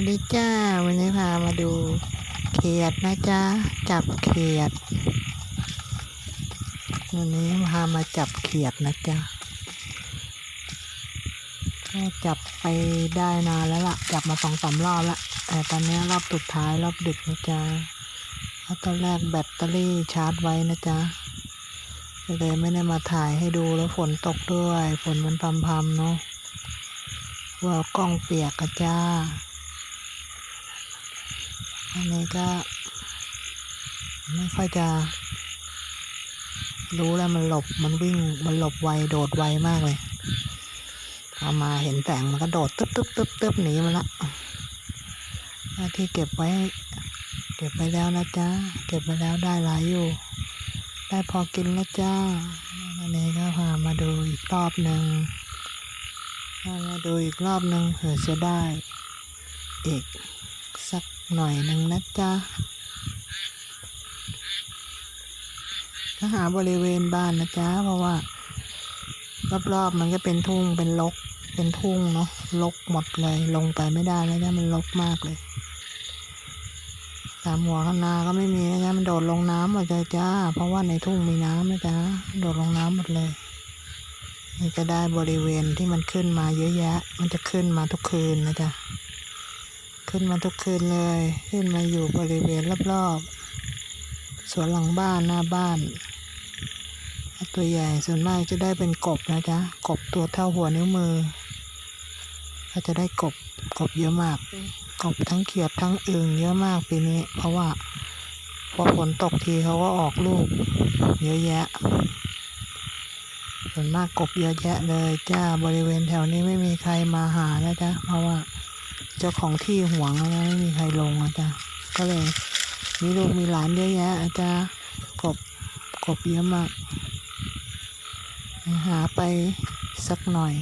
วัสดีจ้า วันนี้พามาดูเขียดนะจ๊ะจับเขียด วันนี้พามาจับเขียดนะจ๊ะก็จับไปได้นานแล้วล่ะ จับมาสองสามรอบละแต่ตอนนี้รอบสุดท้ายรอบดึกนะจ๊ะแล้วตอนแรกแบตเตอรี่ชาร์จไว้นะจ๊ะเลยไม่ได้มาถ่ายให้ดูแล้วฝนตกด้วย ฝนมันพรำๆเนาะว่ากล้องเปียกกระจ้า อันนี้ก็ ไม่ค่อยจะ รู้แล้วมันหลบมันวิ่งมันหลบไวโดดไวมากเลยเอามาเห็นแสงมันก็โดดตึ๊บตึ๊บตึ๊บตึ๊บหนีมาละหน้าที่เก็บไว้ เก็บไปแล้วนะจ๊ะเก็บไปแล้วได้หลายอยู่ ได้พอกินแล้วจ้าอันนี้ก็พามาดูอีกรอบหนึ่งพามาดูอีกรอบหนึ่งเผื่อจะได้อีก หน่อยหนึ่งนะจ๊ะก็หาบริเวณบ้านนะจ๊ะเพราะว่า รอบๆมันก็เป็นทุ่งเป็นลก เป็นทุ่งเนาะลกหมดเลย ลงไปไม่ได้แล้วจ้ะมันลกมากเลยตามหัวคนาก็ไม่มีนะจ๊ะมันโดดลงน้ำหมดเลยจ้า เพราะว่าในทุ่งมีน้ำนะจ๊ะโดดลงน้ำหมดเลยนี่ก็ได้บริเวณที่มันขึ้นมาเยอะแยะ มันจะขึ้นมาทุกคืนนะจ๊ะ ขึ้นมาทุกคืนเลย ขึ้นมาอยู่บริเวณรอบๆสวนหลังบ้านหน้าบ้านตัวใหญ่ส่วนมากจะได้เป็นกบนะจ๊ะกบตัวเท่าหัวนิ้วมือ ก็จะได้กบกบเยอะมาก กบทั้งเขียดทั้งอึ่งเยอะมากปีนี้ เพราะว่าพอฝนตกทีเขาก็ออกลูก เยอะแยะ ส่วนมากกบเยอะแยะเลยจ้าบริเวณแถวนี้ไม่มีใครมาหาแล้วจ้ะเพราะว่า เจ้าของที่หวงแล้วไม่มีใครลงอาจารย์ก็เลย มีลูกมีหลานเยอะแยะอาจารย์กบกบเยอะมากหาไปสักหน่อย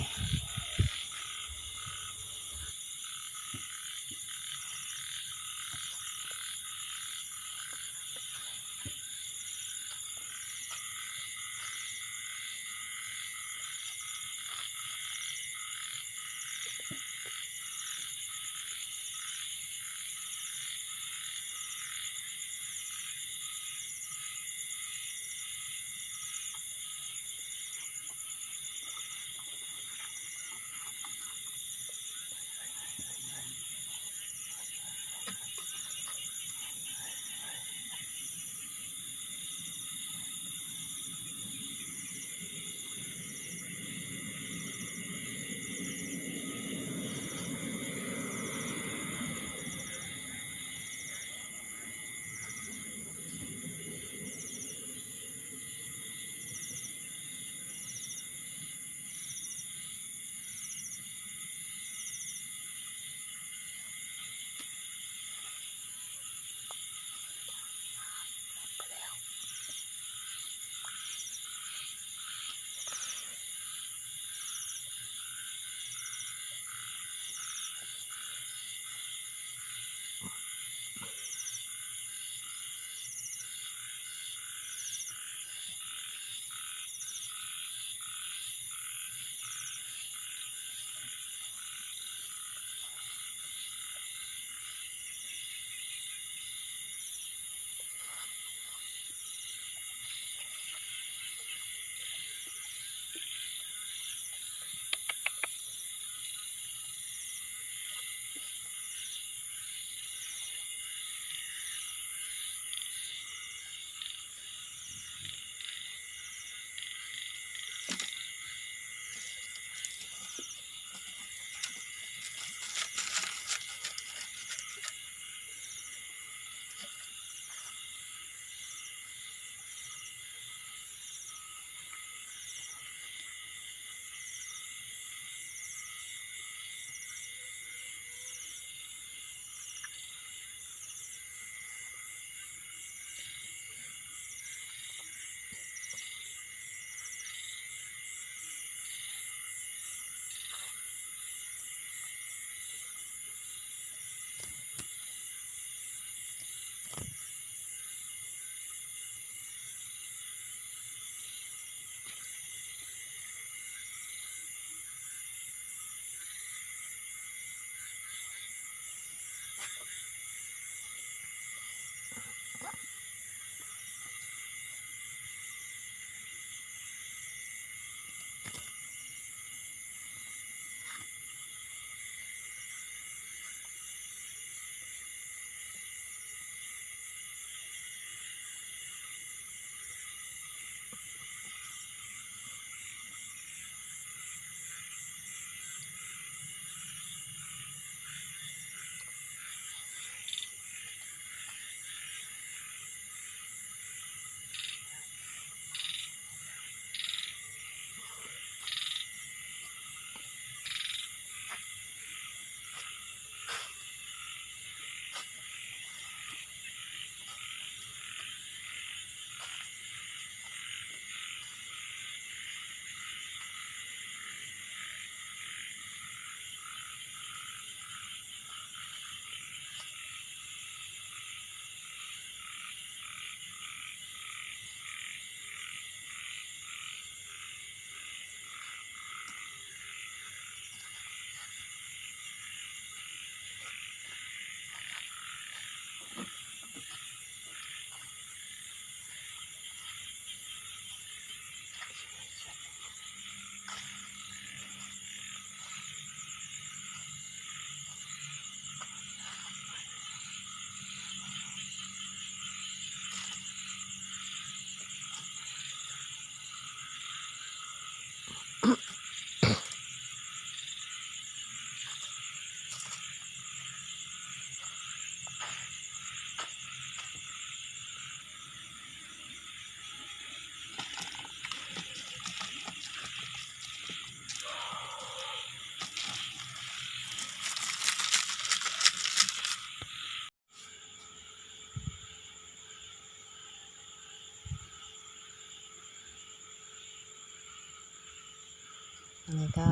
นี้ก็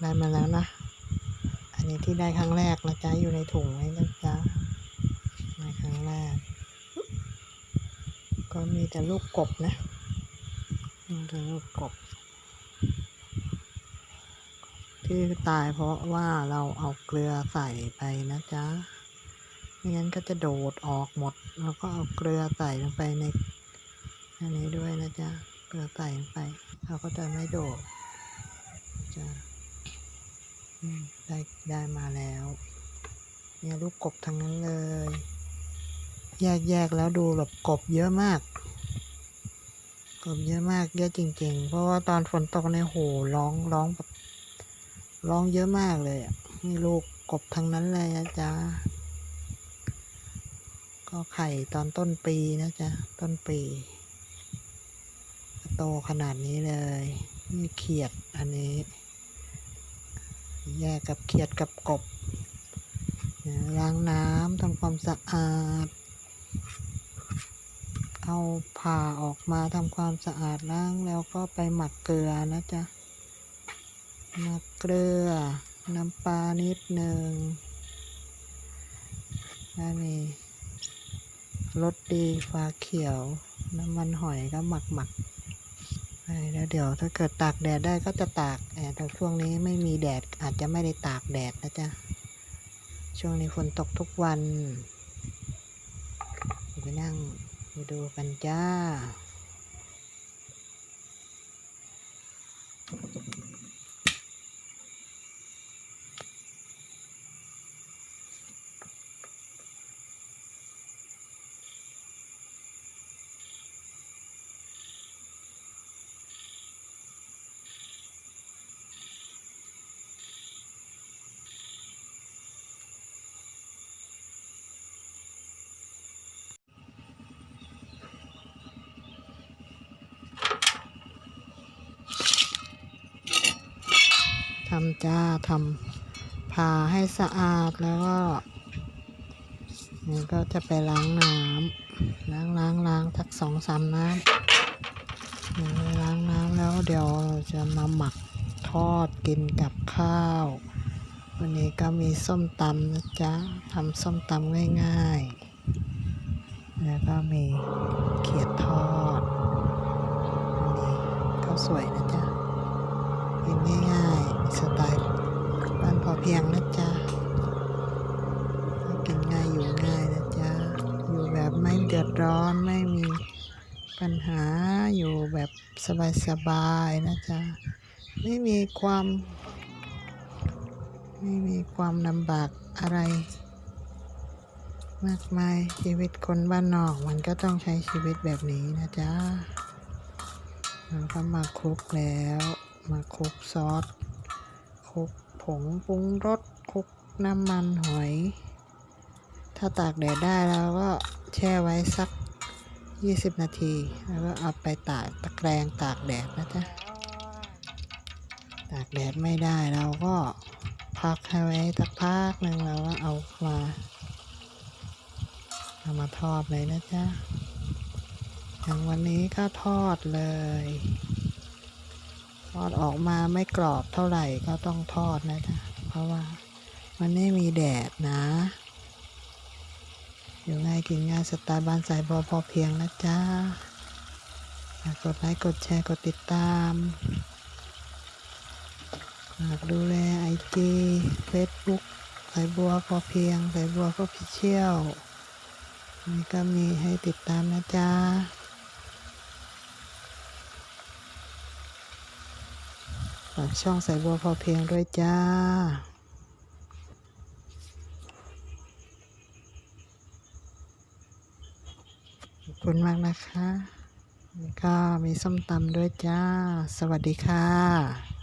ได้มาแล้วนะ อันนี้ที่ได้ครั้งแรกนะจ๊ะอยู่ในถุงนี้นะจ๊ะในครั้งแรก ก็มีแต่ลูกกบนะมีแต่ลูกกบ ที่ตายเพราะว่าเราเอาเกลือใส่ไปนะจ๊ะไม่งั้นก็จะโดดออกหมด แล้วก็เอาเกลือใส่ลงไปในอันนี้ด้วยนะจ๊ะ เกลือใส่ลงไปเราก็จะไม่โดดจ้ะอืม ได้ได้มาแล้ว เนี่ยลูกกบทั้งนั้นเลย แยกแยกแล้วดูแบบกบเยอะมาก กบเยอะมากเยอะจริง ๆ เพราะว่าตอนฝนตกในโหร้องร้องแบบร้องเยอะมากเลยอะนี่ลูกกบทั้งนั้นเลยนะจ๊ะก็ไข่ตอนต้นปีนะจ๊ะต้นปีโตขนาดนี้เลย นี่เขียดอันนี้ แยกกับเขียดกับกบล้างน้ำทำความสะอาด เอาผ่าออกมาทำความสะอาดล้างแล้วก็ไปหมักเกลือนะจ๊ะ หมักเกลือ น้ำปลานิดหนึ่งแล้วมีรสดีฟ้าเขียว น้ำมันหอยก็หมักหมัก แล้วเดี๋ยวถ้าเกิดตากแดดได้ก็จะตากแต่ช่วงนี้ไม่มีแดดอาจจะไม่ได้ตากแดดนะจ๊ะ ช่วงนี้ฝนตกทุกวันเดี๋ยวไปนั่งไปดูกันจ้าำจ้าทำผ่าให้สะอาดแล้วก็นี่ก็จะไปล้างน้ำล้างล้างล้างทักสองสามน้ำล้างน้ำแล้วเดี๋ยวเราจะมาหมักทอดกินกับข้าว วันนี้ก็มีส้มตำนะจ๊ะทำส้มตำง่ายๆ แล้วก็มีเขียดทอดอันนี้ข้าวสวยนะจ๊ะกินง่ายๆ สไตล์บ้านพอเพียงนะจ๊ะกินง่ายอยู่ง่ายนะจ๊ะอยู่แบบไม่เดือดร้อนไม่มีปัญหาอยู่แบบสบายๆนะจ๊ะไม่มีความไม่มีความลำบากอะไร มากมายชีวิตคนบ้านนอกมันก็ต้องใช้ชีวิตแบบนี้นะจ๊ะมันก็มาคลุกแล้ว มาคลุกซอส คลุกผงปรุงรสคลุกน้ำมันหอย ถ้าตากแดดได้แล้วก็แช่ไว้สัก 20 นาที แล้วก็เอาไปตากตะแกรงตากแดดนะจ๊ะ ตากแดดไม่ได้เราก็พักให้ไว้สักพักหนึ่งแล้วก็เอามาเอามาทอดเลยนะจ๊ะอย่างวันนี้ก็ทอดเลย ทอดออกมาไม่กรอบเท่าไหร่ก็ต้องทอดนะจ๊ะเพราะว่ามันไม่มีแดดนะอยู่ง่ายกินง่ายสไตล์บ้านสายบอพอเพียงนะจ๊ะฝากกดไลค์กดแชร์กดติดตามฝากดูแลไอจีเฟซบุ๊กสายบัวพอเพียงสายบัวก็พิเชียลนี่ก็มีให้ติดตามนะจ๊ะากช่องใส่บัวพอเพียงด้วยจ้า ขอบคุณมากนะคะ ก็มีส้มตำด้วยจ้า สวัสดีค่ะ